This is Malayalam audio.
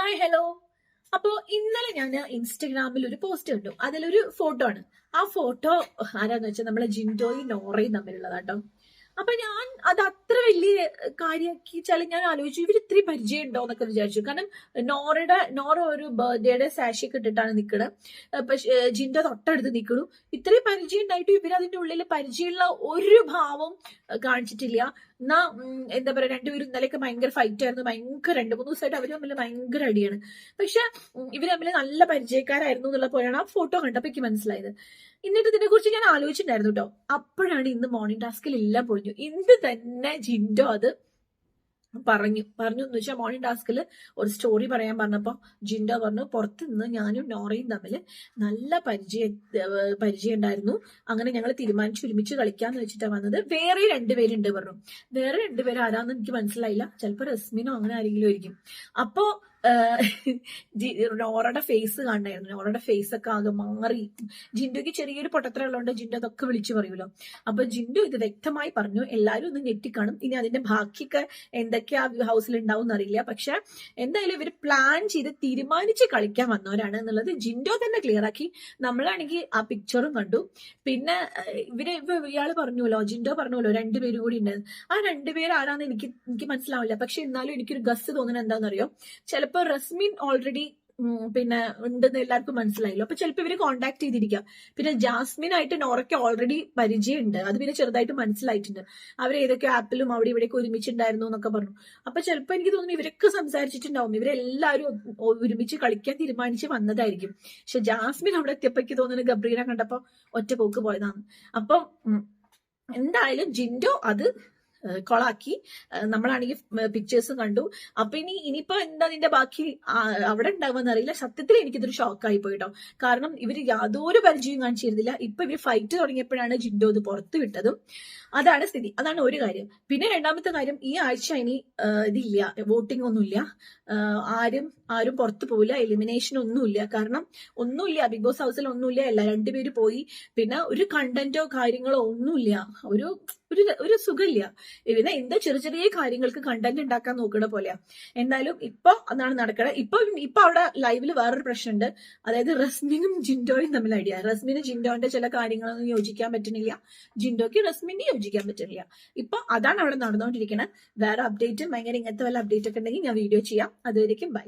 ഹായ് ഹലോ അപ്പോ ഇന്നലെ ഞാൻ ഇൻസ്റ്റഗ്രാമിൽ ഒരു പോസ്റ്റ് കണ്ടു. അതിലൊരു ഫോട്ടോ ആണ്. ആ ഫോട്ടോ ആരാന്ന് വെച്ചാൽ നമ്മളെ ജിൻഡോയും നോറയും തമ്മിലുള്ളതാട്ടോ. അപ്പൊ ഞാൻ അത് അത്ര വലിയ കാര്യമാക്കി വെച്ചാൽ ഞാൻ ആലോചിച്ചു ഇവർ ഇത്രയും പരിചയം ഉണ്ടോ എന്നൊക്കെ വിചാരിച്ചു. കാരണം നോറയുടെ നോറ ഒരു ബർത്ത്ഡേയുടെ സാഷി കിട്ടിട്ടാണ് നിൽക്കുന്നത് പക്ഷെ ജിന്റെ തൊട്ടടുത്ത് നിൽക്കണു ഇത്രയും പരിചയം ഉണ്ടായിട്ട് ഇവർ അതിന്റെ ഉള്ളിൽ പരിചയമുള്ള ഒരു ഭാവം കാണിച്ചിട്ടില്ല. എന്നാ എന്താ പറയാ രണ്ടുപേരും ഇന്നലെയൊക്കെ ഭയങ്കര ഫൈറ്റ് ആയിരുന്നു. ഭയങ്കര രണ്ട് മൂന്ന് ദിവസമായിട്ട് അവർ തമ്മിൽ ഭയങ്കര അടിയാണ്. പക്ഷെ ഇവർ തമ്മിൽ നല്ല പരിചയക്കാരായിരുന്നു എന്നുള്ള പോലെയാണ് ആ ഫോട്ടോ കണ്ടപ്പോ എനിക്ക് മനസ്സിലായത്. എന്നിട്ട് ഇതിനെ കുറിച്ച് ഞാൻ ആലോചിച്ചിട്ടുണ്ടായിരുന്നു കേട്ടോ അപ്പോഴാണ് ഇന്ന് മോർണിംഗ് ടാസ്കിൽ എല്ലാം പൊളിഞ്ഞു. ഇന്ന് തന്നെ ജിൻഡോ അത് പറഞ്ഞു. പറഞ്ഞു എന്ന് വെച്ചാൽ മോർണിംഗ് ടാസ്കിൽ ഒരു സ്റ്റോറി പറയാൻ പറഞ്ഞപ്പോ ജിൻഡോ പറഞ്ഞു പുറത്തു നിന്ന് ഞാനും നോറയും തമ്മിൽ നല്ല പരിചയ പരിചയം ഉണ്ടായിരുന്നു. അങ്ങനെ ഞങ്ങൾ തീരുമാനിച്ചു ഒരുമിച്ച് കളിക്കാന്ന് വെച്ചിട്ടാണ് വന്നത്. വേറെ രണ്ടുപേരുണ്ട് പറഞ്ഞു. വേറെ രണ്ടുപേരും ആരാന്ന് എനിക്ക് മനസ്സിലായില്ല. ചിലപ്പോ റസ്മിനോ അങ്ങനെ ആരെങ്കിലും ആയിരിക്കും. അപ്പോ നോറയുടെ ഫേസ് കാണണമായിരുന്നു നോറയുടെ ഫേസ് ഒക്കെ ആകെ മാറി. ജിൻഡോയ്ക്ക് ചെറിയൊരു പൊട്ടത്തരം ഉള്ളതുകൊണ്ട് ജിൻഡോ അതൊക്കെ വിളിച്ചു പറയുമല്ലോ. അപ്പൊ ജിൻഡോ ഇത് വ്യക്തമായി പറഞ്ഞു എല്ലാവരും ഒന്ന് ഞെട്ടിക്കാണും. ഇനി അതിന്റെ ബാക്കിയൊക്കെ എന്തൊക്കെയാ ഹൗസിൽ ഉണ്ടാവും എന്നറിയില്ല. പക്ഷെ എന്തായാലും ഇവർ പ്ലാൻ ചെയ്ത് തീരുമാനിച്ച് കളിക്കാൻ വന്നവരാണ് എന്നുള്ളത് ജിൻഡോ തന്നെ ക്ലിയർ ആക്കി. നമ്മളാണെങ്കിൽ ആ പിക്ചറും കണ്ടു. പിന്നെ ഇവർ ഇയാൾ പറഞ്ഞുല്ലോ ജിൻഡോ പറഞ്ഞുല്ലോ രണ്ടുപേരും കൂടി ഉണ്ടായിരുന്നു ആ രണ്ടുപേർ ആരാന്ന് എനിക്ക് എനിക്ക് മനസ്സിലാവില്ല. പക്ഷെ എന്നാലും എനിക്കൊരു ഗസ് തോന്നുന്നത് എന്താണെന്നറിയോ? ചിലപ്പോ റസ്മിൻ ഓൾറെഡി പിന്നെ ഉണ്ടെന്ന് എല്ലാവർക്കും മനസ്സിലായല്ലോ. അപ്പൊ ചിലപ്പോ ഇവർ കോണ്ടാക്ട് ചെയ്തിരിക്കാം. പിന്നെ ജാസ്മിൻ ആയിട്ട് നോറയ്ക്ക് ഓൾറെഡി പരിചയമുണ്ട്. അത് പിന്നെ ചെറുതായിട്ട് മനസ്സിലായിട്ടുണ്ട്. അവർ ഏതൊക്കെ ആപ്പിലും അവിടെ ഇവിടെയൊക്കെ ഒരുമിച്ചുണ്ടായിരുന്നു എന്നൊക്കെ പറഞ്ഞു. അപ്പൊ ചിലപ്പോ എനിക്ക് തോന്നുന്നു ഇവരൊക്കെ സംസാരിച്ചിട്ടുണ്ടാവും. ഇവരെല്ലാവരും ഒരുമിച്ച് കളിക്കാൻ തീരുമാനിച്ച് വന്നതായിരിക്കും. പക്ഷെ ജാസ്മിൻ അവിടെ എത്തിയപ്പോ എനിക്ക് തോന്നുന്നു ഗബ്രീനെ കണ്ടപ്പോ ഒറ്റ പോക്ക് പോയതാണ്. അപ്പം എന്തായാലും ജിൻഡോ അത് കൊളാക്കി. നമ്മളാണെങ്കിൽ പിക്ചേഴ്സ് കണ്ടു. അപ്പൊ ഇനി ഇനിയിപ്പോ എന്താ നിന്റെ ബാക്കി അവിടെ ഉണ്ടാവുമെന്ന് അറിയില്ല. സത്യത്തിൽ എനിക്കിതൊരു ഷോക്കായി പോയിട്ടോ. കാരണം ഇവർ യാതൊരു പരിചയം കാണിച്ചിരുന്നില്ല. ഇപ്പൊ ഇവർ ഫൈറ്റ് തുടങ്ങിയപ്പോഴാണ് ജിൻഡോ ഇത് പുറത്തു വിട്ടതും. അതാണ് സ്ഥിതി. അതാണ് ഒരു കാര്യം. പിന്നെ രണ്ടാമത്തെ കാര്യം ഈ ആഴ്ച ഇനി ഇതില്ല. വോട്ടിംഗ് ഒന്നുമില്ല. ആരും ആരും പുറത്തു പോവില്ല. എലിമിനേഷൻ ഒന്നുമില്ല. കാരണം ഒന്നുമില്ല. ബിഗ് ബോസ് ഹൗസിൽ ഒന്നുമില്ല. എല്ലാ രണ്ടുപേര് പോയി. പിന്നെ ഒരു കണ്ടന്റോ കാര്യങ്ങളോ ഒന്നുമില്ല. ഒരു ഒരു ഒരു സുഖമില്ല. പിന്നെ എന്താ ചെറിയ ചെറിയ കാര്യങ്ങൾക്ക് കണ്ടന്റ് ഉണ്ടാക്കാൻ നോക്കണ പോലെയാ. എന്തായാലും ഇപ്പൊ അതാണ് നടക്കണത് ഇപ്പൊ ഇപ്പൊ അവിടെ ലൈവിൽ വേറൊരു പ്രശ്നമുണ്ട്. അതായത് റസ്മിനും ജിൻഡോയും തമ്മിൽ ഐഡിയ റസ്മിന് ജിൻഡോന്റെ ചില കാര്യങ്ങളൊന്നും യോജിക്കാൻ പറ്റുന്നില്ല. ജിൻഡോയ്ക്ക് റസ്മിനെ യോജിക്കാൻ പറ്റുന്നില്ല. ഇപ്പൊ അതാണ് അവിടെ നടന്നുകൊണ്ടിരിക്കുന്നത് വേറെ അപ്ഡേറ്റും ഭയങ്കര ഇങ്ങനത്തെ വല്ല അപ്ഡേറ്റ് ഒക്കെ ഉണ്ടെങ്കിൽ ഞാൻ വീഡിയോ ചെയ്യാം. അതുവരേക്കും ബൈ